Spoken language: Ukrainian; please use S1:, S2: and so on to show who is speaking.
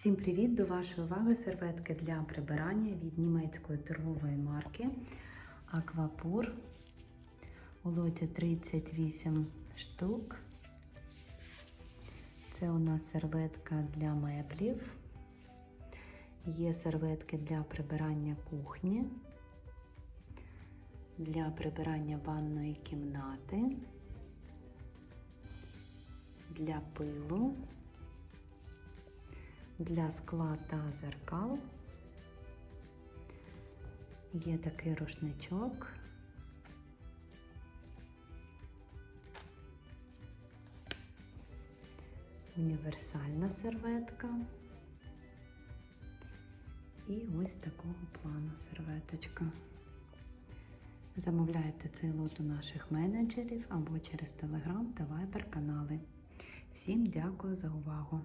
S1: Всім привіт! До вашої уваги серветки для прибирання від німецької торгової марки Аквапур. У лоті 38 штук. Це у нас серветка для меблів. Є серветки для прибирання кухні, для прибирання ванної кімнати, для пилу для скла та зеркал. Є такий рушничок. Універсальна серветка. І ось такого плану серветочка. Замовляйте цей лот у наших менеджерів або через Telegram та Viber канали. Всім дякую за увагу!